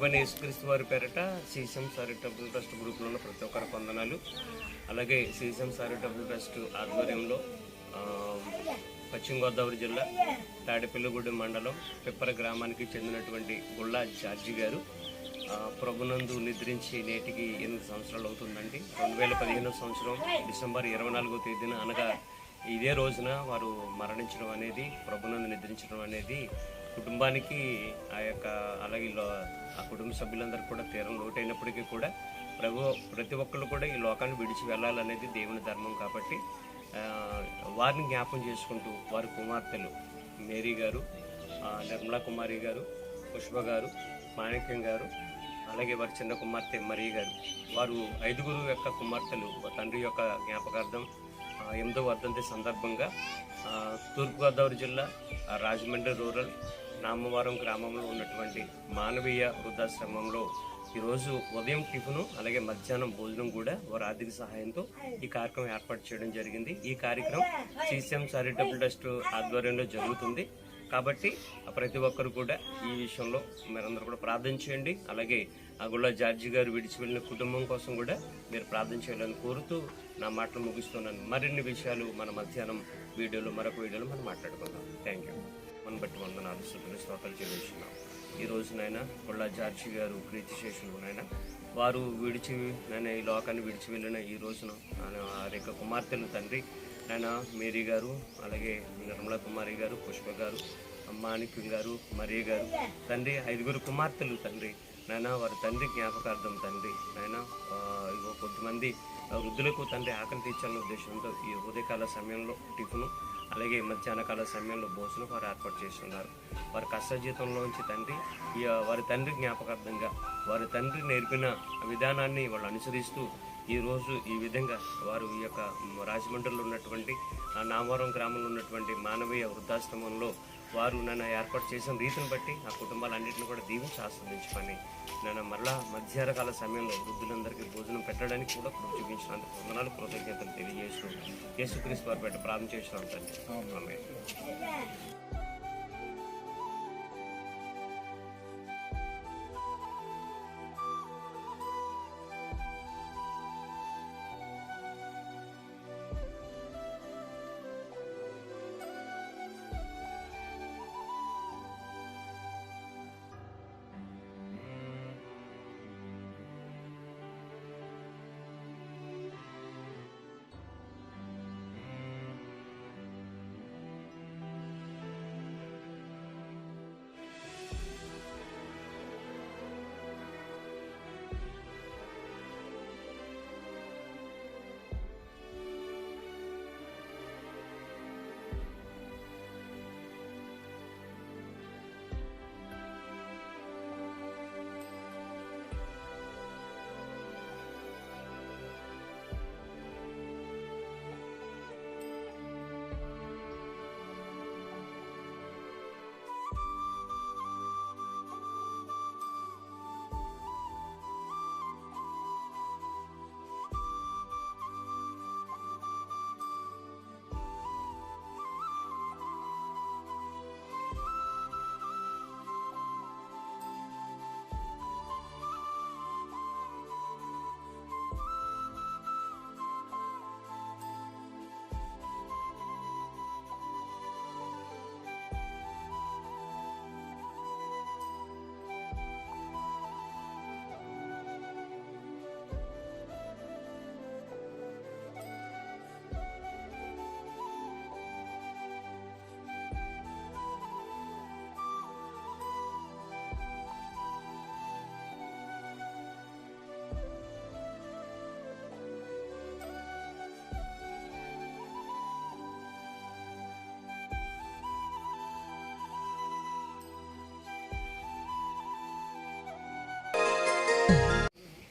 ప్రభు యేసుక్రీస్తు వారి పేరట సీసం చారిటబుల్ ట్రస్ట్ గ్రూప్లో ఉన్న ప్రతి ఒక్కరి వందనాలు. అలాగే సీసం చారిటబుల్ ట్రస్ట్ ఆధ్వర్యంలో పశ్చిమ గోదావరి జిల్లా తాడిపిల్లగూడెం మండలం పిప్పర గ్రామానికి చెందినటువంటి గుళ్ళా జార్జి గారు ప్రభునందు నిద్రించి నేటికి ఎనిమిది సంవత్సరాలు అవుతుందండి. రెండు వేల పదిహేనో సంవత్సరం డిసెంబర్ ఇరవై నాలుగో తేదీన అనగా ఇదే రోజున వారు మరణించడం అనేది ప్రభునందు నిద్రించడం అనేది కుటుంబానికి ఆ యొక్క అలాగే ఆ కుటుంబ సభ్యులందరూ కూడా తీరం లోటైనప్పటికీ కూడా ప్రభు ప్రతి ఒక్కళ్ళు కూడా ఈ లోకాన్ని విడిచి వెళ్ళాలనేది దేవుని ధర్మం కాబట్టి వారిని జ్ఞాపం చేసుకుంటూ వారి కుమార్తెలు మేరీ గారు నిర్మలా కుమారి గారు పుష్ప గారు మాణిక్యం గారు అలాగే వారి చిన్న కుమార్తె మరీ గారు. వారు ఐదుగురు యొక్క కుమార్తెలు తండ్రి యొక్క జ్ఞాపకార్థం ఎనిమిదో వర్ధంతి సందర్భంగా తూర్పుగోదావరి జిల్లా రాజమండ్రి రూరల్ రామవరం గ్రామంలో ఉన్నటువంటి మానవీయ వృద్ధాశ్రమంలో ఈరోజు ఉదయం టిఫిను అలాగే మధ్యాహ్నం భోజనం కూడా వారి ఆర్థిక సహాయంతో ఈ కార్యక్రమం ఏర్పాటు చేయడం జరిగింది. ఈ కార్యక్రమం సిసిఎం చారిటబుల్ ట్రస్ట్ ఆధ్వర్యంలో జరుగుతుంది. కాబట్టి ప్రతి ఒక్కరు కూడా ఈ విషయంలో మీరందరూ కూడా ప్రార్థన చేయండి. అలాగే ఆ గుళ్ళ జార్జి గారు విడిచి వెళ్ళిన కుటుంబం కోసం కూడా మీరు ప్రార్థన చేయాలని కోరుతూ నా మాటలు ముగిస్తున్నాను. మరిన్ని విషయాలు మన మధ్యాహ్నం వీడియోలో మరొక వీడియోలో మనం మాట్లాడుకుందాం. థ్యాంక్ యూ మన బట్టి వందనాలు. శుభ్ర శ్రోతలు చెల్లిస్తున్నాం ఈ రోజు నాయన జార్జి గారు ప్రీతి శేషులు నాయన. వారు విడిచి నేను ఈ లోకాన్ని విడిచి వెళ్ళిన ఈ రోజున వారి యొక్క కుమార్తెలు తండ్రి నాయన మేరీ గారు అలాగే నిర్మలా కుమారి గారు పుష్ప గారు మాణిక్యం గారు మరియ గారు తండ్రి ఐదుగురు కుమార్తెలు తండ్రి నాయన వారి తండ్రి జ్ఞాపకార్థం తండ్రి నాయన ఇగో కొద్దిమంది వృద్ధులకు తండ్రి ఆకలి తీర్చాలనే ఉద్దేశంతో ఈ ఉదయకాల సమయంలో టిఫిను అలాగే మధ్యాహ్న కాల సమయంలో భోజనం వారు ఏర్పాటు చేస్తున్నారు. వారి కష్టజీతంలోంచి తండ్రి ఈ వారి తండ్రి జ్ఞాపకార్థంగా వారి తండ్రి నేర్పిన విధానాన్ని వాళ్ళు అనుసరిస్తూ ఈ రోజు ఈ విధంగా వారు ఈ యొక్క రాజమండ్రిలో ఉన్నటువంటి ఆ నామవరం గ్రామంలో ఉన్నటువంటి మానవీయ వృద్ధాశ్రమంలో వారు నన్ను ఏర్పాటు చేసిన రీతిని బట్టి ఆ కుటుంబాలన్నింటిని కూడా దీవించి ఆస్వాదించమని నన్ను మరలా మధ్యాహ్న కాల సమయంలో వృద్ధులందరికీ భోజనం పెట్టడానికి కూడా కృప చూపించినందుకు వందనాలు కృతజ్ఞతలు తెలియజేస్తూ యేసుక్రీస్తు వారి పెట్ట ప్రారంభం చేసినాం తండ్రి.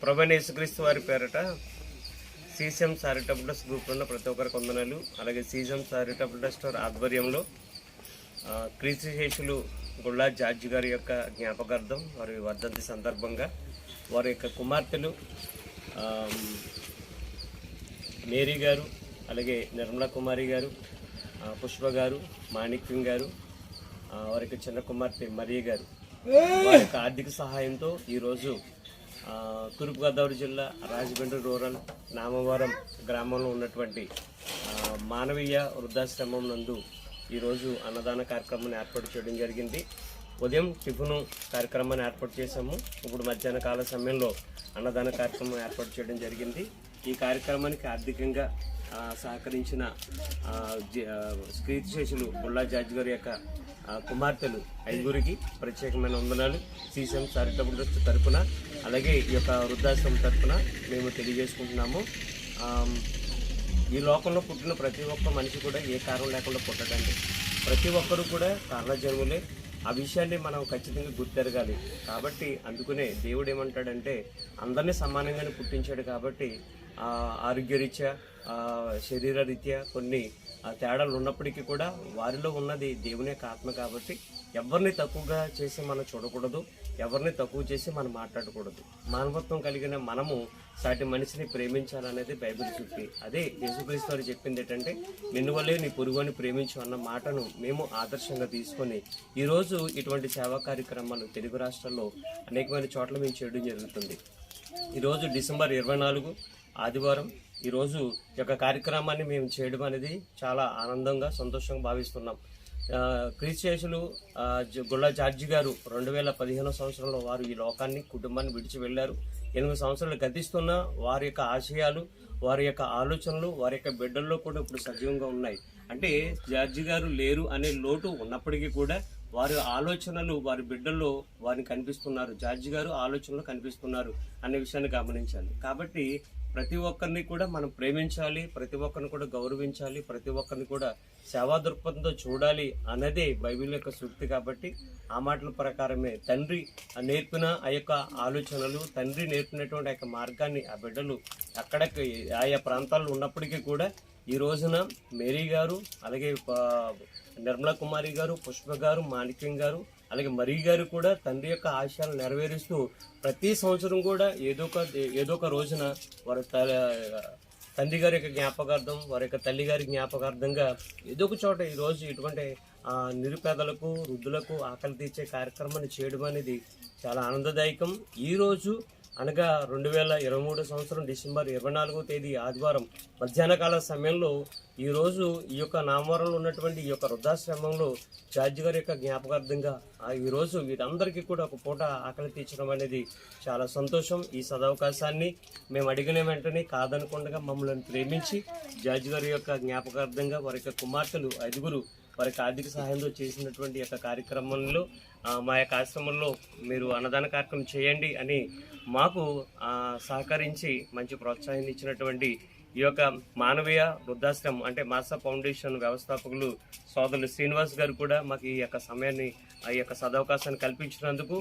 ఆమేన్. వారి పేరట సీసీఎం చారిటబుల్ ట్రస్ట్ గ్రూప్లో ఉన్న ప్రతి ఒక్కరికి వందనాలు అలాగే సీసీఎం చారిటబుల్ ట్రస్ట్ ఆధ్వర్యంలో క్రీస్తుశేషులు గుళ్ళా జార్జి గారి యొక్క జ్ఞాపకార్థం వారి వర్ధంతి సందర్భంగా వారి యొక్క కుమార్తెలు మేరీ గారు అలాగే నిర్మలా కుమారి గారు పుష్ప గారు మాణిక్యం గారు వారి వారికి చిన్న కుమార్తె మరియ గారు వారి యొక్క ఆర్థిక సహాయంతో ఈరోజు తూర్పుగోదావరి జిల్లా రాజమండ్రి రూరల్ నామవరం గ్రామంలో ఉన్నటువంటి మానవీయ వృద్ధాశ్రమం నందు ఈరోజు అన్నదాన కార్యక్రమాన్ని ఏర్పాటు చేయడం జరిగింది. ఉదయం టిఫిను కార్యక్రమాన్ని ఏర్పాటు చేశాము. ఇప్పుడు మధ్యాహ్న కాల సమయంలో అన్నదాన కార్యక్రమం ఏర్పాటు చేయడం జరిగింది. ఈ కార్యక్రమానికి ఆర్థికంగా సహకరించిన కీర్తిశేషులు బుల్లా జార్జ్ గారి యొక్క కుమార్తెలు ఐదుగురికి ప్రత్యేకమైన వందనాలు. సీసీఎం చారిటబుల్ ట్రస్ట్ తరఫున అలాగే ఈ యొక్క వృద్ధాశ్రమం తరఫున మేము తెలియజేసుకుంటున్నాము. ఈ లోకంలో పుట్టిన ప్రతి ఒక్క మనిషి కూడా ఏ కారణం లేకుండా పుట్టడండి ప్రతి ఒక్కరూ కూడా కారణజన్ములే ఆ విషయాన్ని మనం ఖచ్చితంగా గుర్తెరగాలి. కాబట్టి అందుకనే దేవుడు ఏమంటాడంటే అందరినీ సమానంగానే పుట్టించాడు కాబట్టి ఆరోగ్యరీత్యా శరీర రీత్యా కొన్ని తేడాలు ఉన్నప్పటికీ కూడా వారిలో ఉన్నది దేవుని యొక్క ఆత్మ కాబట్టి ఎవరిని తక్కువగా చేసి మనం చూడకూడదు ఎవరిని తక్కువ చేసి మనం మాట్లాడకూడదు. మానవత్వం కలిగిన మనము సాటి మనిషిని ప్రేమించాలనేది బైబిల్ చెప్పి అదే యేసుక్రీస్తు వారు చెప్పింది ఏంటంటే నిన్ను వల్లే నీ పొరుగుని ప్రేమించు అన్న మాటను మేము ఆదర్శంగా తీసుకొని ఈరోజు ఇటువంటి సేవా కార్యక్రమాలు తెలుగు రాష్ట్రాల్లో అనేకమైన చోట్ల మేము చేయడం జరుగుతుంది. ఈరోజు డిసెంబర్ ఇరవై నాలుగు ఆదివారం ఈరోజు ఈ యొక్క కార్యక్రమాన్ని మేము చేయడం అనేది చాలా ఆనందంగా సంతోషంగా భావిస్తున్నాం. ఆ, క్రీస్తుయేసులు గుళ్ళ జార్జి గారు రెండు వేల పదిహేనో సంవత్సరంలో వారు ఈ లోకాన్ని కుటుంబాన్ని విడిచి వెళ్ళారు. ఎనిమిది సంవత్సరాలు గతిస్తున్న వారి యొక్క ఆశయాలు వారి యొక్క ఆలోచనలు వారి యొక్క బిడ్డల్లో కూడా ఇప్పుడు సజీవంగా ఉన్నాయి. అంటే జార్జి గారు లేరు అనే లోటు ఉన్నప్పటికీ కూడా వారి ఆలోచనలు వారి బిడ్డల్లో వారిని కనిపిస్తున్నారు. జార్జి గారు ఆలోచనలు కనిపిస్తున్నారు అనే విషయాన్ని గమనించాలి. కాబట్టి ప్రతి ఒక్కరిని కూడా మనం ప్రేమించాలి ప్రతి ఒక్కరిని కూడా గౌరవించాలి ప్రతి ఒక్కరిని కూడా సేవా దృక్పథంతో చూడాలి అన్నదే బైబిల్ యొక్క సూక్తి కాబట్టి ఆ మాటల ప్రకారమే తండ్రి నేర్పిన ఆ యొక్క ఆలోచనలు తండ్రి నేర్పినటువంటి ఆ యొక్క మార్గాన్ని ఆ బిడ్డలు అక్కడకి ఆయా ప్రాంతాల్లో ఉన్నప్పటికీ కూడా ఈ రోజున మేరీ గారు అలాగే నిర్మలా కుమారి గారు పుష్ప గారు మాణిక్యం గారు అలాగే మరి గారు కూడా తండ్రి యొక్క ఆశయాలు నెరవేరుస్తూ ప్రతి సంవత్సరం కూడా ఏదో ఒక ఏదో ఒక రోజున వారి తండ్రి గారి యొక్క జ్ఞాపకార్థం వారి యొక్క తల్లి గారి జ్ఞాపకార్థంగా ఏదో ఒక చోట ఈ రోజు ఇటువంటి నిరుపేదలకు వృద్ధులకు ఆకలి తీర్చే కార్యక్రమాన్ని చేయడం అనేది చాలా ఆనందదాయకం. ఈ రోజు అనగా రెండు వేల ఇరవై మూడు సంవత్సరం డిసెంబర్ ఇరవై నాలుగో తేదీ ఆదివారం మధ్యాహ్నకాల సమయంలో ఈరోజు ఈ యొక్క నామవరంలో ఉన్నటువంటి ఈ యొక్క వృద్ధాశ్రమంలో జార్జి గారి యొక్క జ్ఞాపకార్థంగా ఈరోజు ఈ రోజు వీరందరికీ కూడా ఒక పూట ఆకలి తీర్చడం అనేది చాలా సంతోషం. ఈ సదవకాశాన్ని మేము అడిగిన వెంటనే కాదనకుండా మమ్మల్ని ప్రేమించి జార్జి గారి యొక్క జ్ఞాపకార్థంగా వారి యొక్క కుమార్తెలు ఐదుగురు వారికి ఆర్థిక సహాయంతో చేసినటువంటి యొక్క కార్యక్రమంలో మా యొక్క ఆశ్రమంలో మీరు అన్నదాన కార్యక్రమం చేయండి అని మాకు సహకరించి మంచి ప్రోత్సాహాన్ని ఇచ్చినటువంటి ఈ యొక్క మానవీయ వృద్ధాశ్రమం అంటే మాసా ఫౌండేషన్ వ్యవస్థాపకులు సోదరులు శ్రీనివాస్ గారు కూడా మాకు ఈ యొక్క సమయాన్ని ఆ యొక్క సదవకాశాన్ని కల్పించినందుకు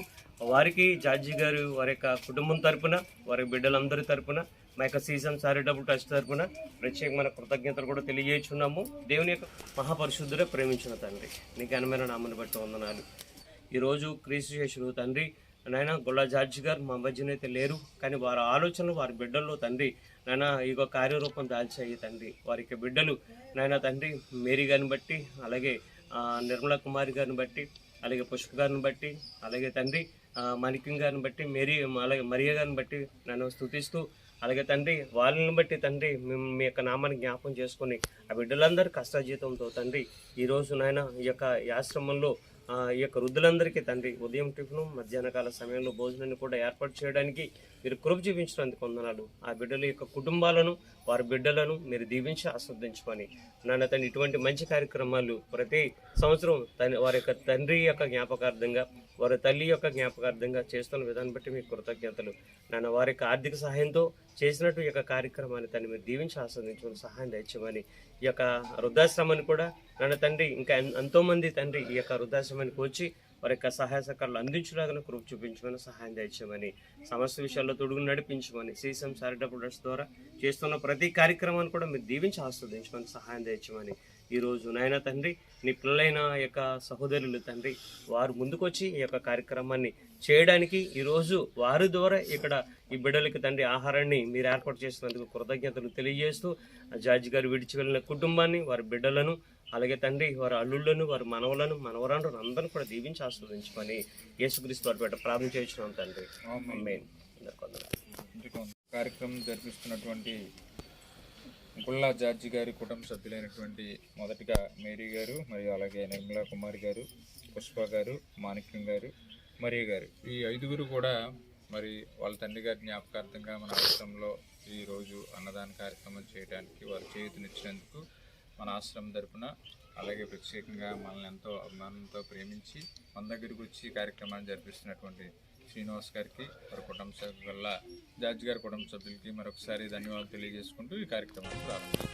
వారికి జార్జి గారు వారి యొక్క కుటుంబం తరపున వారి బిడ్డలందరి తరపున మా యొక్క సీజన్ చారిటబుల్ ట్రస్ట్ తరపున ప్రత్యేకమైన కృతజ్ఞతలు కూడా తెలియజేస్తున్నాము. దేవుని యొక్క మహాపరిశుద్ధుడే ప్రేమించిన తండ్రి. నీకు ఘనమైన నామని బట్టి వందనాలు. ఈరోజు క్రీస్తు శేషుడు తండ్రి నాయన గుల్లా జార్జి గారు మా మధ్యనైతే లేరు కానీ వారి ఆలోచనలు వారి బిడ్డల్లో తండ్రి నాయన ఇక కార్యరూపం దాల్చాయి తండ్రి. వారికి బిడ్డలు నాయన తండ్రి మేరీ గారిని బట్టి అలాగే నిర్మలా కుమారి గారిని బట్టి అలాగే పుష్ప గారిని బట్టి అలాగే తండ్రి మణికిం గారిని బట్టి మేరీ అలాగే మరియ గారిని బట్టి నన్ను స్తుతిస్తూ అలాగే తండ్రి వాళ్ళని బట్టి తండ్రి మేము మీ యొక్క నామాన్ని జ్ఞాపం చేసుకొని ఆ బిడ్డలందరూ కష్టజీతంతో తండ్రి ఈ రోజు నాయన ఈ యొక్క ఆశ్రమంలో ఈ యొక్క వృద్ధులందరికీ తండ్రి ఉదయం టిఫిను మధ్యాహ్న కాల సమయంలో భోజనాన్ని కూడా ఏర్పాటు చేయడానికి మీరు కృప చూపించినందుకు వందనాలు. ఆ బిడ్డల యొక్క కుటుంబాలను వారి బిడ్డలను మీరు దీవించి ఆస్వాదించుకొని నాన్న తండ్రి ఇటువంటి మంచి కార్యక్రమాలు ప్రతి సంవత్సరం తన వారి యొక్క తండ్రి యొక్క జ్ఞాపకార్థంగా వారి తల్లి యొక్క జ్ఞాపకార్థంగా చేస్తున్న విధానం బట్టి మీకు కృతజ్ఞతలు. నాన్న వారి యొక్క ఆర్థిక సహాయంతో చేసినట్టు ఈ యొక్క కార్యక్రమాన్ని తను మీరు దీవించి ఆస్వాదించుకుని సహాయం తెచ్చమని ఈ యొక్క వృద్ధాశ్రమాన్ని కూడా నాన్న తండ్రి ఇంకా ఎంతోమంది తండ్రి ఈ యొక్క వృద్ధాశ్రమానికి వచ్చి వారి యొక్క సహాయ సహకారాలు అందించడానికి కృప చూపించమని సహాయం తెచ్చమని సమస్త విషయాల్లో తొడుగు నడిపించమని సీసం చారిటబుల్ ద్వారా చేస్తున్న ప్రతి కార్యక్రమాన్ని కూడా మీరు దీవించి ఆస్వాదించమని సహాయం తెచ్చమని ఈ రోజు నాయన తండ్రి నీ పిల్లలైన యొక్క సహోదరులు తండ్రి వారు ముందుకొచ్చి ఈ యొక్క కార్యక్రమాన్ని చేయడానికి ఈరోజు వారి ద్వారా ఇక్కడ ఈ బిడ్డలకి తండ్రి ఆహారాన్ని మీరు ఏర్పాటు చేసినందుకు కృతజ్ఞతలు తెలియజేస్తూ ఆ జార్జి గారు విడిచి వెళ్ళిన కుటుంబాన్ని వారి బిడ్డలను అలాగే తండ్రి వారి అల్లుళ్ళను వారి మనవలను మనవరాలను అందరిని కూడా దీవించి ఆస్వాదించమని యేసుక్రీస్తు వారి పేట ప్రార్థన చేయించున్నాం తండ్రి. కార్యక్రమం జరిపిస్తున్నటువంటి గుల్లా జార్జి గారి కుటుంబ సభ్యులైనటువంటి మొదటిగా మేరీ గారు మరియు అలాగే నిర్మలా కుమారి గారు పుష్ప గారు మాణిక్యం గారు మరియ గారు. ఈ ఐదుగురు కూడా మరి వాళ్ళ తండ్రి గారి జ్ఞాపకార్థంగా మన ఆశ్రమంలో ఈరోజు అన్నదాన కార్యక్రమం చేయడానికి వారు చేయూతనిచ్చినందుకు మన ఆశ్రమం తరపున అలాగే ప్రత్యేకంగా మనల్ని ఎంతో అభిమానంతో ప్రేమించి మన దగ్గరికి వచ్చి ఈ కార్యక్రమాన్ని జరిపిస్తున్నటువంటి శ్రీనివాస్ గారికి వారి కుటుంబ సభ్యుల వల్ల జార్జ్ గారి కుటుంబ సభ్యులకి మరొకసారి ధన్యవాదాలు తెలియజేసుకుంటూ ఈ కార్యక్రమాన్ని ప్రారంభిస్తాం.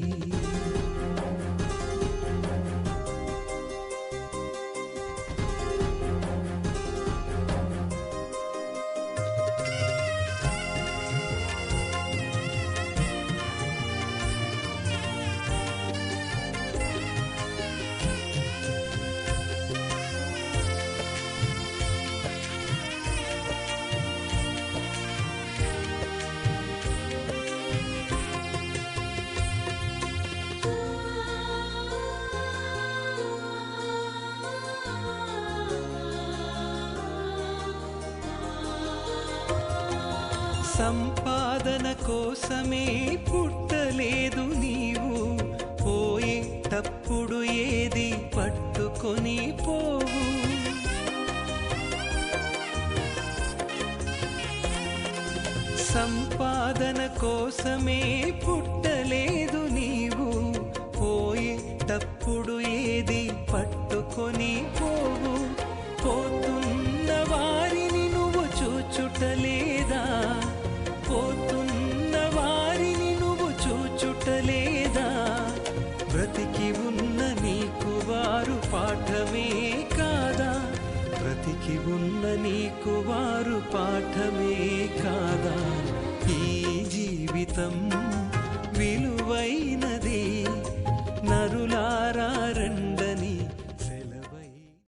సంపాదన కోసమే పుట్టలేదు నీవు. పోయేటప్పుడు ఏది పట్టుకొని పోవు. సంపాదన కోసమే పుట్ట బ్రతికి ఉన్న నీకు వారు పాఠమే కాదా? ఈ జీవితం